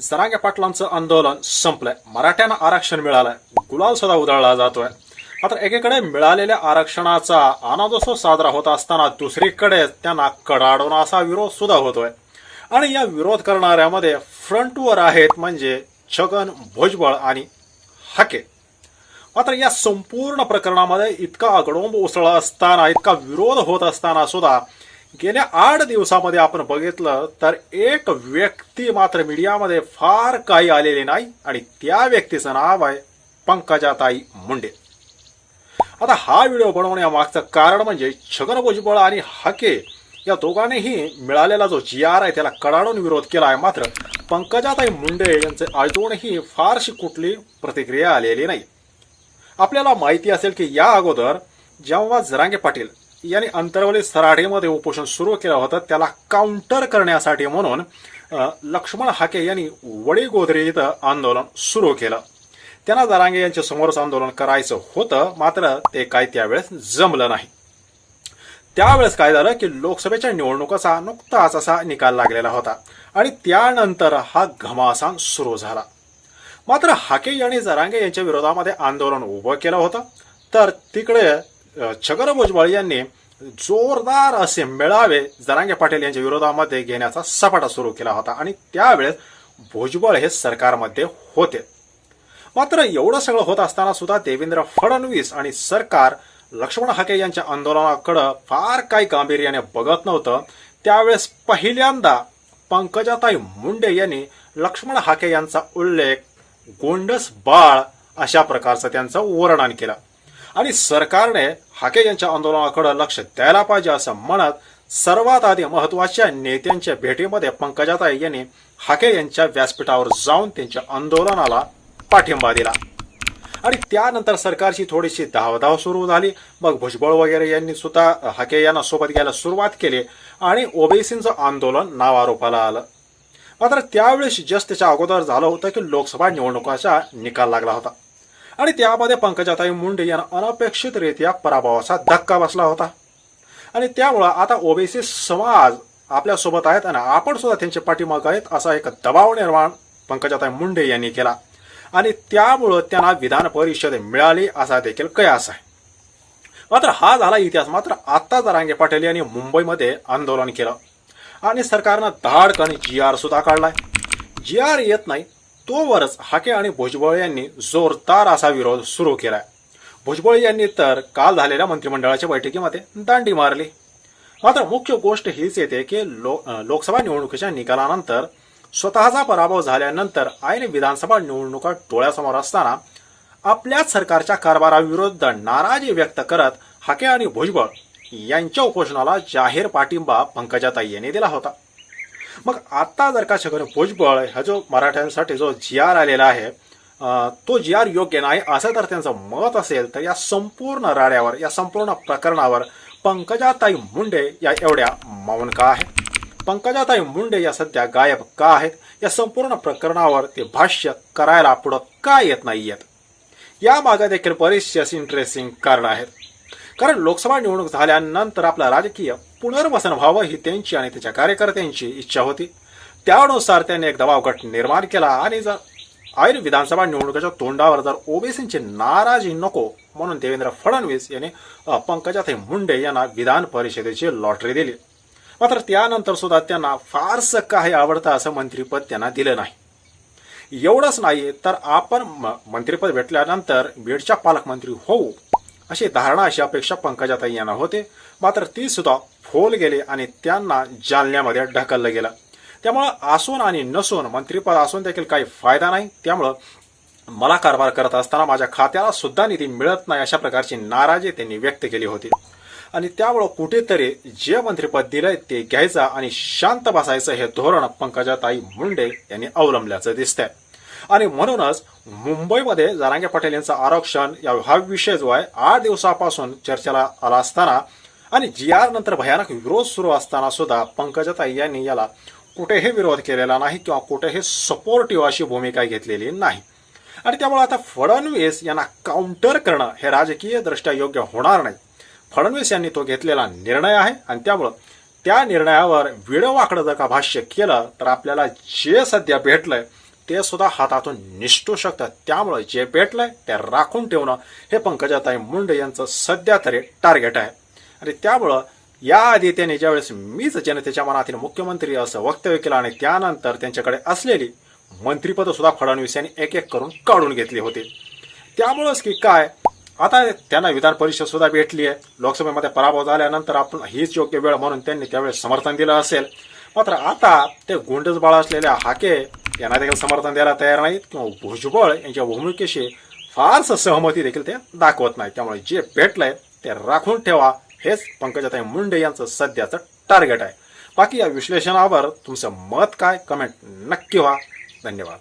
जरांगे पाटलांचं आंदोलन संपलंय. मराठ्यांना आरक्षण मिळालंय. गुलाल सुद्धा उधळला जातोय. मात्र एकीकडे मिळालेल्या आरक्षणाचा आनंदोत्सव साजरा होत असताना दुसरीकडे त्यांना कडाडून असा विरोध सुद्धा होतोय. आणि या विरोध करणाऱ्यामध्ये फ्रंटवर आहेत म्हणजे छगन भुजबळ आणि हाके. मात्र या संपूर्ण प्रकरणामध्ये इतका अगडोंब उसळला असताना इतका विरोध होत असताना सुद्धा गेल्या आठ दिवसामध्ये आपण बघितलं तर एक व्यक्ती मात्र मीडियामध्ये फार काही आलेली नाही आणि त्या व्यक्तीचं नाव आहे पंकजाताई मुंडे. आता हा व्हिडिओ बनवण्यामागचं कारण म्हणजे छगन भुजबळ आणि हाके या दोघांनीही मिळालेला जो जी आर आहे त्याला कडाडून विरोध केला आहे. मात्र पंकजाताई मुंडे यांचे अजूनही फारशी कुठली प्रतिक्रिया आलेली नाही. आपल्याला माहिती असेल की या अगोदर जेव्हा जरांगे पाटील यांनी अंतरवली सराठीमध्ये उपोषण सुरू केलं होतं. त्याला काउंटर करण्यासाठी म्हणून लक्ष्मण हाके यांनी वडीगोधरी इथं आंदोलन सुरू केलं. त्यांना जरांगे यांच्या समोरच आंदोलन करायचं होतं मात्र ते काय त्यावेळेस जमलं नाही. त्यावेळेस काय झालं की लोकसभेच्या निवडणुकाचा नुकताच असा निकाल लागलेला होता आणि त्यानंतर हा घमासान सुरू झाला. मात्र हाके यांनी जरांगे यांच्या विरोधामध्ये आंदोलन उभं केलं होतं. तर तिकडे छगन भुजबळ यांनी जोरदार असे मेळावे जरांगे पाटील यांच्या विरोधामध्ये घेण्याचा सपाटा सुरू केला होता आणि त्यावेळेस भुजबळ हे सरकारमध्ये होते. मात्र एवढं सगळं होत असताना सुद्धा देवेंद्र फडणवीस आणि सरकार लक्ष्मण हाके यांच्या आंदोलनाकडं फार काही गांभीर्याने बघत नव्हतं. त्यावेळेस पहिल्यांदा पंकजाताई मुंडे यांनी लक्ष्मण हाके यांचा उल्लेख गोंडस बाळ अशा प्रकारचं त्यांचं वर्णन केलं. आणि सरकारने हाके यांच्या आंदोलनाकडे लक्ष द्यायला पाहिजे असं म्हणत सर्वात आधी महत्त्वाच्या नेत्यांच्या भेटीमध्ये पंकजाताई यांनी हाके यांच्या व्यासपीठावर जाऊन त्यांच्या आंदोलनाला पाठिंबा दिला. आणि त्यानंतर सरकारची थोडीशी धावधाव सुरू झाली. मग भुजबळ वगैरे यांनी सुद्धा हाके यांना सोबत घ्यायला सुरुवात केली आणि ओबीसीचं आंदोलन नावारोपाला आलं. मात्र त्यावेळेस जस्ट त्याच्या अगोदर झालं होतं की लोकसभा निवडणुकाचा निकाल लागला होता. आणि त्यामध्ये पंकजाताई मुंडे यांना अनपेक्षितरित्या पराभवाचा धक्का बसला होता. आणि त्यामुळं आता ओबीसी समाज आपल्यासोबत आहेत आणि आपण सुद्धा त्यांच्या पाठीमाग आहेत असा एक दबाव निर्माण पंकजाताई मुंडे यांनी केला. आणि त्यामुळं त्यांना विधान परिषद मिळाली असा देखील कयास आहे. मात्र हा झाला इतिहास मात्र आता जरांगे पाटील यांनी मुंबईमध्ये आंदोलन केलं. आणि सरकारनं धाडकन जी आर सुद्धा काढलाय. जी आर येत नाही तोवरच हाके आणि भुजबळ यांनी जोरदार असा विरोध सुरू केलाय. भुजबळ यांनी तर काल झालेल्या मंत्रिमंडळाच्या बैठकीमध्ये दांडी मारली. मात्र मुख्य गोष्ट हीच येते की लो लोकसभा निवडणुकीच्या निकालानंतर स्वतःचा पराभव झाल्यानंतर आईने विधानसभा निवडणुका डोळ्यासमोर असताना आपल्याच सरकारच्या कारभाराविरुद्ध नाराजी व्यक्त करत हाके आणि भुजबळ यांच्या उपोषणाला जाहीर पाठिंबा पंकजाताई यांनी दिला होता. मग आता जर का छगन भुजबळ हा जो मराठ्यांसाठी जो जी आर आलेला आहे तो जी आर योग्य नाही असं तर त्यांचं मत असेल तर या संपूर्ण राड्यावर या संपूर्ण प्रकरणावर पंकजाताई मुंडे या एवढ्या मौन का आहे पंकजाताई मुंडे या सध्या गायब का आहेत? या संपूर्ण प्रकरणावर ते भाष्य करायला पुढं का येत नाहीयेत? यामागे देखील बरेचसे असे इंटरेस्टिंग कारण आहेत. कारण लोकसभा निवडणूक झाल्यानंतर आपलं राजकीय पुनर्वसन व्हावं ही त्यांची आणि त्याच्या कार्यकर्त्यांची इच्छा होती. त्यानुसार त्यांनी एक दबाव गट निर्माण केला आणि जर ऐन विधानसभा निवडणुकीच्या तोंडावर जर ओबीसींची नाराजी नको म्हणून देवेंद्र फडणवीस यांनी पंकजाताई मुंडे यांना विधान परिषदेची लॉटरी दिली. मात्र त्यानंतर सुद्धा त्यांना फारसं काही आवडतं असं मंत्रीपद त्यांना दिलं नाही. एवढंच नाही तर आपण म- मंत्रिपद भेटल्यानंतर बीडच्या पालकमंत्री होऊ अशी धारणा अशी अपेक्षा पंकजाताई यांना होते. मात्र ती सुद्धा फोल गेले आणि त्यांना जालन्यामध्ये ढकललं गेलं. त्यामुळं असून आणि नसून मंत्रिपद असून देखील काही फायदा नाही. त्यामुळं मला कारभार करत असताना माझ्या खात्याला सुद्धा निधी मिळत नाही अशा प्रकारची नाराजी त्यांनी व्यक्त केली होती. आणि त्यामुळं कुठेतरी जे मंत्रिपद दिलंय ते घ्यायचं आणि शांत बसायचं हे धोरण पंकजाताई मुंडे यांनी अवलंबल्याचं दिसतंय. आणि म्हणूनच मुंबईमध्ये जरांगे पटेल यांचं आरक्षण या हा विषय जो आहे आठ दिवसापासून चर्चेला आला असताना आणि जी आर नंतर भयानक विरोध सुरू असताना सुद्धा पंकजाताई यांनी याला कुठेही विरोध केलेला नाही किंवा कुठेही सपोर्टिव्ह अशी भूमिका घेतलेली नाही. आणि त्यामुळे आता फडणवीस यांना काउंटर करणं हे राजकीय दृष्ट्या योग्य होणार नाही. फडणवीस यांनी तो घेतलेला निर्णय आहे आणि त्यामुळं त्या निर्णयावर विडवाकडं जर का भाष्य केलं तर आपल्याला जे सध्या भेटलंय ते सुद्धा हातातून निष्ठू शकतात. त्यामुळे जे भेटलंय ते राखून ठेवणं हे पंकजाताई मुंडे यांचं सध्या तरी टार्गेट आहे. आणि त्यामुळं याआधी त्यांनी ज्यावेळेस मीच जनतेच्या मनातील मुख्यमंत्री असं वक्तव्य केलं आणि त्यानंतर त्यांच्याकडे असलेली मंत्रीपद सुद्धा फडणवीस यांनी एक एक करून काढून घेतली होती. त्यामुळंच की काय आता त्यांना विधान परिषद सुद्धा भेटली आहे लोकसभेमध्ये पराभव झाल्यानंतर आपण हीच योग्य वेळ म्हणून त्यांनी त्यावेळेस समर्थन दिलं असेल. मात्र आता ते गुंडच बाळ असलेल्या हाके यांना देखील समर्थन द्यायला तयार नाहीत किंवा भुजबळ यांच्या भूमिकेशी फारसं सहमती देखील ते दाखवत नाही त्यामुळे जे भेटलंय ते राखून ठेवा हेच पंकजाताई मुंडे यांचं सध्याचं टार्गेट आहे बाकी या विश्लेषणावर तुमचं मत काय कमेंट नक्की व्हा धन्यवाद